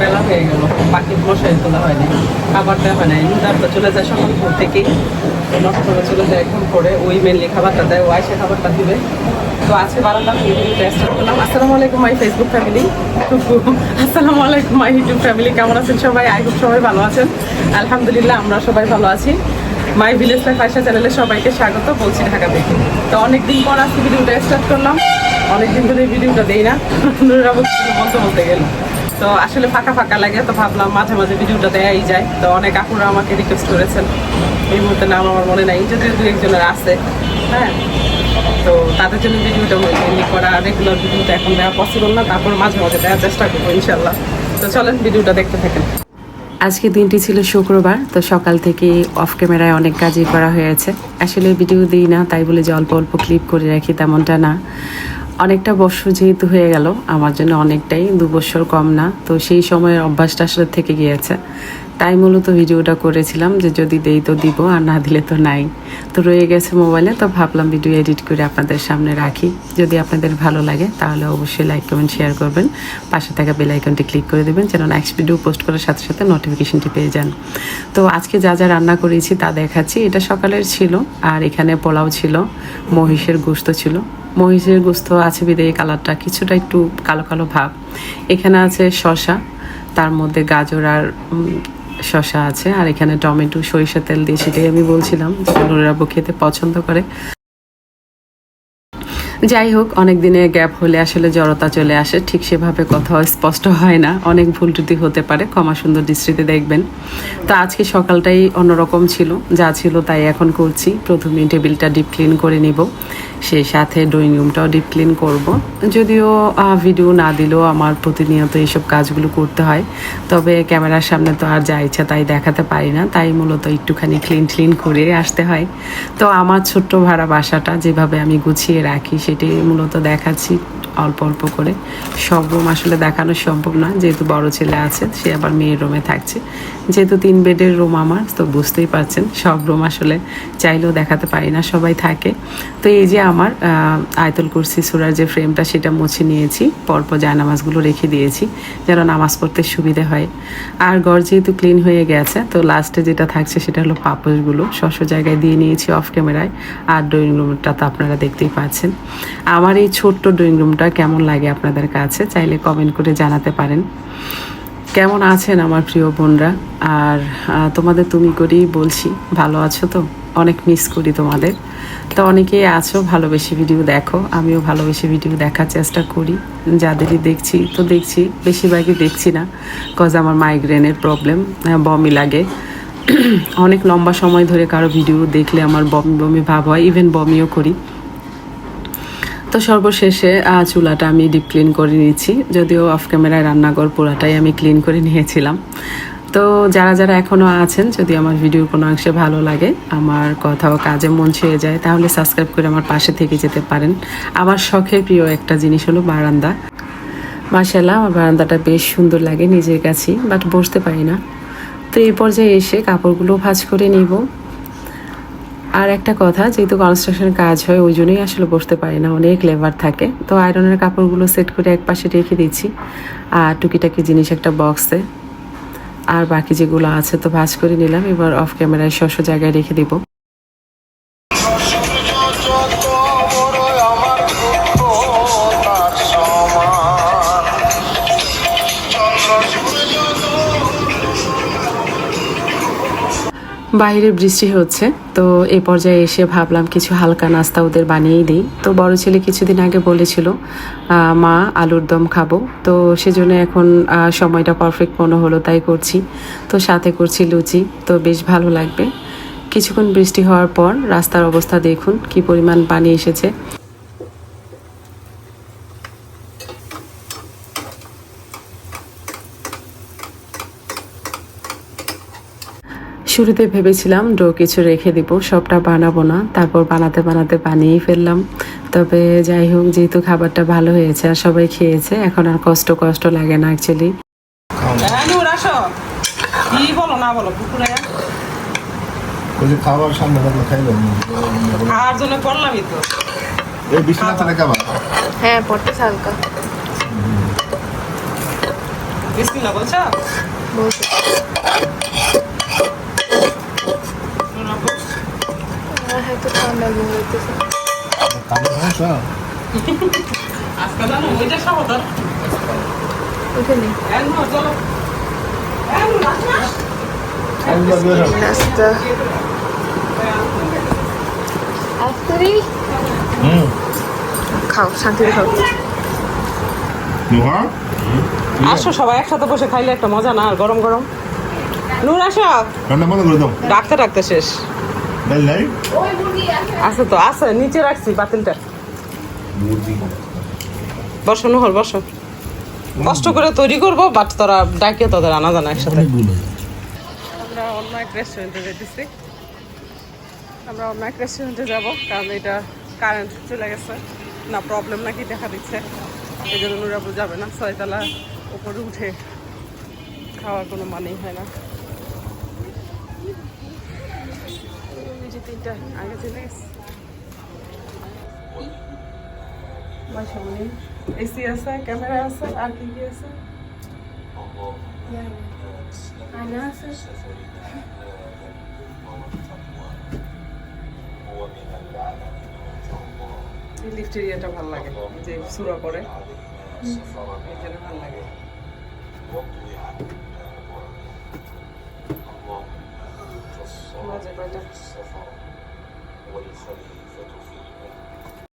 বেলা হয়ে গেল। বাকি মশাই তোলা হয়নি। খাবার দেওয়া হয় নাই। রুদার তো চলে যায় সকাল ভোর থেকেই নষ্ট করে চলে যায় এখন করে ওই মেনলি খাবারটা দেয়। ও আইসে খাবারটা দিবে। তো আছে বারান্দা টেস্ট করলাম। আসসালামু আলাইকুম মাই ফেসবুক ফ্যামিলি আসসালামু আলাইকুম মাই ইউটিউব ফ্যামিলি কেমন আছেন সবাই? আই হোপ সবাই ভালো আছেন। আলহামদুলিল্লাহ, আমরা সবাই ভালো আছি। মাই ভিলেজ লাইফ আয়সা চ্যানেলে সবাইকে স্বাগত। বলছি ঢাকা থেকে। তো অনেকদিন পর আজকে ভিডিওটা স্টার্ট করলাম। অনেকদিন ধরে ভিডিওটা দেই না। নুরাবু বলতে বলতে গেল। তো আসলে ফাঁকা ফাঁকা লাগে, তো ভাবলাম মাঝে মাঝে ভিডিওটা দেয়াই যায়। তো অনেক আপুরা আমাকে রিকোয়েস্ট করেছেন। এই মুহূর্তে নাম আমার মনে নাই যদিও দু একজনের আছে হ্যাঁ? তো তাদের জন্য ভিডিওটা মেনলি করা রেগুলার ভিডিওটা এখন দেওয়া পসিবল না, তারপর মাঝে মাঝে দেওয়ার চেষ্টা করব ইনশাল্লাহ তো চলেন ভিডিওটা দেখতে থাকেন। আজকে দিনটি ছিল শুক্রবার, তো সকাল থেকে অফ ক্যামেরায় অনেক কাজই করা হয়েছে। আসলে ভিডিও দিই না, তাই বলে যে অল্প অল্প ক্লিপ করে রাখি তেমনটা না। অনেকটা বছর যেহেতু হয়ে গেল, আমার জন্য অনেকটাই, দু বছর কম না। তো সেই সময়ের অভ্যাসটা আসলে থেকে গিয়েছে। তাই মূলত ভিডিওটা করেছিলাম যে যদি দেই তো দিব, আর না দিলে তো নাই। তো রয়ে গেছে মোবাইলে, তো ভাবলাম ভিডিও এডিট করে আপনাদের সামনে রাখি। যদি আপনাদের ভালো লাগে, তাহলে অবশ্যই লাইক, কমেন্ট, শেয়ার করবেন। পাশে থাকা বেল আইকনটি ক্লিক করে দেবেন, যেন নেক্সট ভিডিও পোস্ট করার সাথে সাথে নোটিফিকেশনটি পেয়ে যান। তো আজকে যা যা রান্না করেছি তা দেখাচ্ছি। এটা সকালের ছিল, আর এখানে পোলাও ছিল, মহিষের গোস্ত ছিল। মহিষের গোস্ত আছে বিদে এই কালারটা, কিছুটা একটু কালো কালো ভাব। এখানে আছে শশা তার মধ্যে গাজর আর শশা আছে, আর এখানে টমেটো সরিষা তেল দিয়ে সেটাই আমি বলছিলাম, যে খেতে পছন্দ করে। যাই হোক অনেক দিনের গ্যাপ হলে আসলে জড়তা চলে আসে। ঠিক সেভাবে কথা স্পষ্ট হয় না। অনেক ভুল ত্রুটি হতে পারে। ক্ষমা সুন্দর দৃষ্টিতে দেখবেন। তো আজকে সকালটাই অন্যরকম ছিল। যা ছিল তাই এখন করছি। প্রথমে টেবিলটা ডিপ ক্লিন করে নিব। সেই সাথে ড্রয়িং রুমটাও ডিপ ক্লিন করব। যদিও ভিডিও না দিলেও আমার প্রতিনিয়ত এইসব কাজগুলো করতে হয়। তবে ক্যামেরার সামনে তো আর যা ইচ্ছা তাই দেখাতে পারি না। তাই মূলত একটুখানি ক্লিন ক্লিন করে আসতে হয়। তো আমার ছোট্ট ভাড়া বাসাটা যেভাবে আমি গুছিয়ে রাখি সেটাই মূলত দেখাচ্ছি। অল্প অল্প করে। সব রুম আসলে দেখানো সম্ভব না, যেহেতু বড় ছেলে আছে, সে আবার মেয়ের রুমে থাকছে। যেহেতু তিন বেডের রুম আমার, তো বুঝতেই পারছেন, সব রুম আসলে চাইলেও দেখাতে পারি না, সবাই থাকে। তো এই যে আমার আয়তুল কুরসি সুরার যে ফ্রেমটা সেটা মুছে নিয়েছি, পরপর জায়নামাজগুলো রেখে দিয়েছি, যেন নামাজ পড়তে সুবিধে হয়। আর ঘর যেহেতু ক্লিন হয়ে গেছে, তো লাস্টে যেটা থাকছে, সেটা হলো পাপোশগুলো শস্য জায়গায় দিয়ে নিয়েছি অফ ক্যামেরায় আর ড্রয়িং রুমটা তো আপনারা দেখতেই পাচ্ছেন। আমার এই ছোট্ট ড্রয়িং রুমটা কেমন লাগে আপনাদের কাছে, চাইলে কমেন্ট করে জানাতে পারেন। কেমন আছেন আমার প্রিয় বোনরা? আর তোমাদের তুমি করেই বলছি, ভালো আছো তো? অনেক মিস করি তোমাদের। তো অনেকেই আছো, ভালোবেসে ভিডিও দেখো। আমিও ভালোবেসে ভিডিও দেখার চেষ্টা করি। যাদেরই দেখছি, তো দেখছি, বেশিরভাগই দেখছি না কজ আমার মাইগ্রেনের প্রবলেম বমি লাগে। অনেক লম্বা সময় ধরে কারও ভিডিও দেখলে আমার বমি বমি ভাব হয় ইভেন বমিও করি। তো সর্বশেষে চুলাটা আমি ডিপ ক্লিন করে নিয়েছি। যদিও অফ ক্যামেরায় রান্নাঘর পুরাটাই আমি ক্লিন করে নিয়েছিলাম। তো যারা যারা এখনও আছেন, যদি আমার ভিডিওর কোনো অংশে ভালো লাগে, আমার কথাও কাজে মন ছুঁয়ে যায়, তাহলে সাবস্ক্রাইব করে আমার পাশে থেকে যেতে পারেন। আমার শখের প্রিয় একটা জিনিস হলো বারান্দা। মার্শাল্লাহ আমার বারান্দাটা বেশ সুন্দর লাগে নিজের কাছেই বাট বসতে পারি না। তো এই পর্যায়ে এসে কাপড়গুলো ভাঁজ করে নিব। আর একটা কথা, যেহেতু কনস্ট্রাকশনের কাজ হয়, ওই জন্যই আসলে বসতে পারি না। অনেক লেবার থাকে। তো আয়রনের কাপড়গুলো সেট করে এক পাশে রেখে দিচ্ছি। আর টুকিটাকি জিনিস একটা বক্সে আর বাকি যেগুলো আছে তো ভাজ করে নিলাম। এবার অফ ক্যামেরায় শস্য জায়গায় রেখে দিব। বাইরে বৃষ্টি হচ্ছে, তো এ পর্যায়ে এসে ভাবলাম কিছু হালকা নাস্তা ওদের বানিয়েই দিই। তো বড় ছেলে কিছুদিন আগে বলেছিল মা, আলুর দম খাব। তো সেজন্য এখন সময়টা পারফেক্ট মনে হলো, তাই করছি। তো সাথে করছি লুচি, তো বেশ ভালো লাগবে। কিছুক্ষণ বৃষ্টি হওয়ার পর রাস্তার অবস্থা দেখুন, কি পরিমাণ পানি এসেছে। শুরুতে ভেবেছিলাম ডো কিছু রেখে দিব সবটা বানাবো না তারপর বানাতে বানাতে বানিয়েই ফেললাম। তবে যাই হোক যেহেতু খাবারটা ভালো হয়েছে আর সবাই খেয়েছে এখন আর কষ্ট কষ্ট লাগে না অ্যাকচুয়ালি হ্যাঁ নূর আসো। কি বলো না বলো পুকুরে ওই যে খাবার সামনে থাকলে খাইবেন জন্য করলামই তো। এই বিশ্বনাথ রেখা হ্যাঁ পড়তে হালকা। বিসমিল্লাহ বলছো? বলছে। আমার হয়তো ঠান্ডা ঘুম হইতেছে। আজকে জানো ওইটা সাবধান ওখানে এখন চলো এখন রাখো একবার বের হও। নাস্তা খাও শান্তিতে খাও। আসো সবাই একসাথে বসে খাইলে একটা মজা না আর গরম গরম। নূর আসো। ডাকতে ডাকতে শেষ। আছে তো আছে নিচে রাখছি পাতিলটা বসো নহর বসো। কষ্ট করে তৈরি করব বাট তোরা ডাকে তোদের আনা জানা একসাথে। আমরা অন্য এক রেস্টুরেন্টে যেতেছি। আমরা অন্য এক রেস্টুরেন্টে যাব কারণ এটা কারেন্ট চলে গেছে। না প্রবলেম নাকি দেখা দিচ্ছে। এই জন্য নুরাবু যাবে না। ছয়তলা উপরে উঠে খাওয়ার কোনো মানেই হয় না। তিনটা আগে চলে গেছে এসি আছে ক্যামেরা আছে আর কি কি আছে? আয়না আছে। এই লিফট এরিয়াটা ভালো লাগে যে সুরা করে ভালো লাগে। 那个时候，我以后。